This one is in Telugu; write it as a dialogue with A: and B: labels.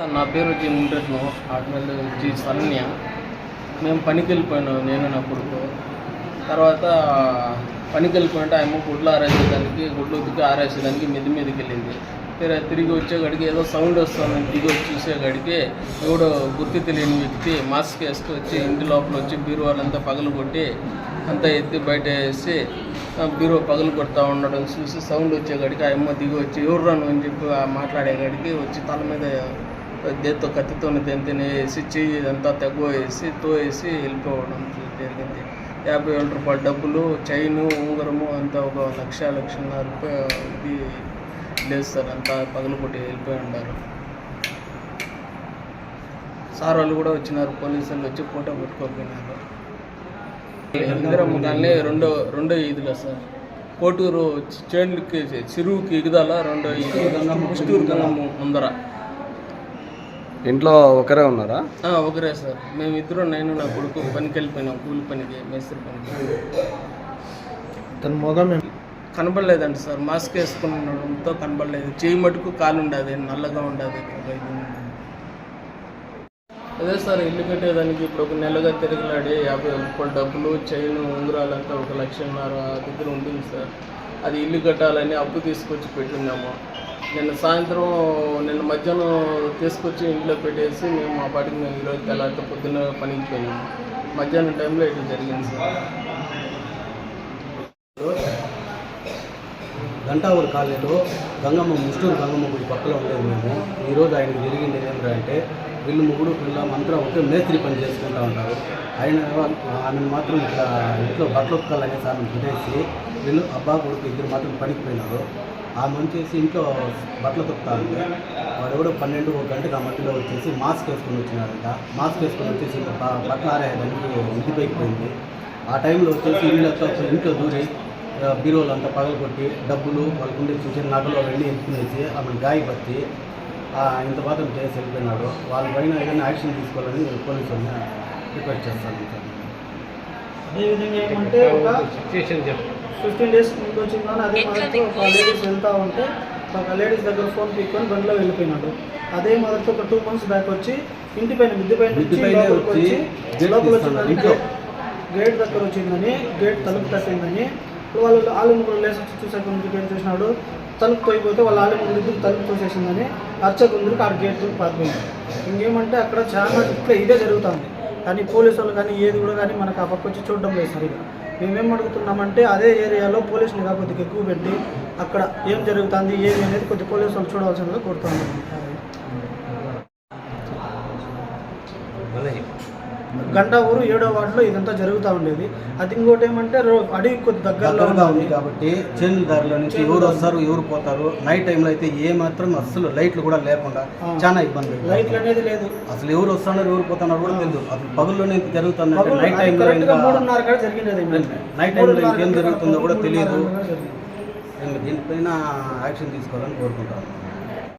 A: సార్ నా పేరు వచ్చి ముంటను ఆటమల్ వచ్చి సరణ్య. మేము పనికి వెళ్ళిపోయాను నేను నా కొడుకు. తర్వాత పనికి వెళ్ళిపోయింటే ఆమె గుడ్లు ఆరేసేదానికి గుడ్లు ఉతికి ఆరేసేదానికి మెది మీదకి వెళ్ళింది తిరిగి వచ్చేకాడికి ఏదో సౌండ్ వస్తుందని దిగి వచ్చి చూసేకాడికి ఎవడో గుర్తు తెలియని వ్యక్తి మాస్క్ వేసుకు వచ్చి ఇంటి లోపల వచ్చి బీరువాలంతా పగలు కొట్టి అంతా ఎత్తి బయట వేసి బీరువా పగలు కొడతా ఉండడం చూసి సౌండ్ వచ్చేకాడికి ఆ అమ్మ దిగి వచ్చి ఎవరు రాను అని చెప్పి మాట్లాడేకాడికి వచ్చి తల మీద దేంతో కత్తితో దెంతిని వేసి చెయ్యి అంతా తెగ వేసి తోవేసి వెళ్ళిపోవడం జరిగింది. యాభై వేల రూపాయల డబ్బులు చైను ఉంగరము అంతా ఒక లక్ష లక్షన్నర రూపాయ ఇది లేదు సార్ అంతా పగలు కొట్టి వెళ్ళిపోయి ఉన్నారు సార్ వాళ్ళు కూడా వచ్చినారు పోలీసులు వచ్చి ఫోటో పెట్టుకోపోయినారు. ఇందిరమ్మ కానీ రెండో రెండో ఈదులో సార్. కోటూరు చేండ్లకి చెరువుకి ఎగుదాల రెండో ఈదు. గంగమ్మ ముందర.
B: ఇంట్లో ఒకరే ఉన్నారా?
A: ఆ, ఒకరే సార్. మేము ఇద్దరు నేను నా కొడుకు పనికి వెళ్ళిపోయినాం కూలి పనికి మేస్త్రి పనికి.
B: తన మొగం
A: కనబడలేదండి సార్. మాస్క్ వేసుకున్నతో కనబడలేదు. చేయి మటుకు కాలు ఉండదు నల్లగా ఉండదు. అదే సార్ ఇల్లు కట్టేదానికి ఇప్పుడు ఒక నెలగా తిరగలాడి యాభై రూపాయల డబ్బులు చైన్ ఉంగరాలంతా ఒక లక్షన్నర దగ్గర ఉంటుంది సార్. అది ఇల్లు కట్టాలని అప్పు తీసుకొచ్చి పెట్టున్నాము. నిన్న సాయంత్రం నిన్న మధ్యాహ్నం తీసుకొచ్చి ఇంట్లో పెట్టేసి మేము మా పాటికి మేము ఈరోజు తెల్లారితో పొద్దున్న పనికి పోయినాము మధ్యాహ్నం టైంలో ఇట్లా జరిగింది సార్.
C: గంటావూరు కాలనీలో గంగమ్మ ముస్టూరు గంగమ్మ గుడి పక్కలో ఉండేది మేము. ఈరోజు ఆయనకు జరిగింది ఏంటంటే వీళ్ళు ముగ్గురు పిల్ల మంత్రం ఒకే మేస్త్రి పని చేసుకుంటూ ఉంటారు. ఆయన ఆమెను మాత్రం ఇట్లా ఇంట్లో బట్టలు ఉతకాలనేసి సార్ తినేసి వీళ్ళు అబ్బా కొడుకు ఇద్దరు మాత్రం పనికి పోయినారు. ఆమె వచ్చేసి ఇంట్లో బట్టలు తొక్కుతా ఉంటే వాడు కూడా పన్నెండు ఒక గంటకు ఆ మధ్యలో వచ్చేసి మాస్క్ వేసుకొని వచ్చినారంట. మాస్క్ వేసుకొని వచ్చేసి ఇంకా బ- బట్టలు ఇంటి పైకి పోయింది. ఆ టైంలో వచ్చేసి ఇళ్ళతో ఇంట్లో దూరి బీరోలు బీరువాలు అంతా పగలగొట్టి డబ్బులు వాళ్ళకుండే చిన్న చిన్న నగలు వెళ్ళి ఎంచుకునేసి ఆమె గాయపట్టి ఇంత మాత్రం చేసి వెళ్ళిపోయినాడు వాళ్ళ పైన ఏదైనా యాక్షన్ తీసుకోవాలని నేను పోలీసు వాళ్ళని రిక్వెస్ట్ చేస్తాను సార్.
D: అదేవిధంగా ఏమంటే ఒక ఫిఫ్టీన్ డేస్ ముందు వచ్చింది కానీ అదే మదర్తో ఒక లేడీస్ వెళ్తా ఉంటే ఒక లేడీస్ దగ్గర ఫోన్ పీక్కొని బండిలో వెళ్ళిపోయినాడు. అదే మదర్తో ఒక టూ మంత్స్ బ్యాక్ వచ్చి ఇంటి పైన మిద్ది పైన
C: వచ్చి గేట్
D: లోపల
C: తీస్తున్నాడు
D: వచ్చిందని
C: ఇంట్లో.
D: గేట్ దగ్గర వచ్చిందని గేట్ తలుపు ఇప్పుడు వాళ్ళు ఆలు ముగ్గురు లేసి వచ్చి చూసాక ముందు గేట్ చూసినాడు. తలుపు పోయిపోతే వాళ్ళ ఆలు ముందు ఇద్దరు తలుపు తోసేసిందని అర్చకుందరికి ఆ గేట్ పారిపోయింది. ఇంకేమంటే అక్కడ చాలా ఇట్లా ఇదే జరుగుతుంది. కానీ పోలీసు వాళ్ళు కానీ ఏది కూడా కానీ మనకు ఆ పక్క వచ్చి చూడడం లేదు సరిగా. మేమేం అడుగుతున్నామంటే అదే ఏరియాలో పోలీసులు నిఘా కొద్దిగా ఎక్కువ పెట్టి అక్కడ ఏం జరుగుతుంది ఏమి అనేది కొద్ది పోలీసు వాళ్ళు చూడవలసిందిగా కోరుతున్నాం. గంట ఊరు ఏడో వార్డులో ఇదంతా జరుగుతూ ఉండేది. అది ఇంకోటి ఏమంటే అడవి కొద్ది దగ్గరలో
C: ఉంది కాబట్టి చేనుల దారిలో నుంచి ఎవరు వస్తారు ఎవరు పోతారు నైట్ టైంలో అయితే ఏ మాత్రం అస్సలు లైట్లు కూడా లేకుండా. చాలా ఇబ్బంది.
D: లైట్లు అనేది లేదు.
C: అసలు ఎవరు వస్తున్నారు ఎవరు పోతున్నారు కూడా తెలియదు. అసలు పగుల్లోనే జరుగుతుంది నైట్ టైంలో
D: మూడున్నర జరిగినది
C: నైట్ టైంలో ఇంకేం జరుగుతుందో కూడా తెలియదు. దీనిపైన యాక్షన్ తీసుకోవాలని కోరుకుంటాను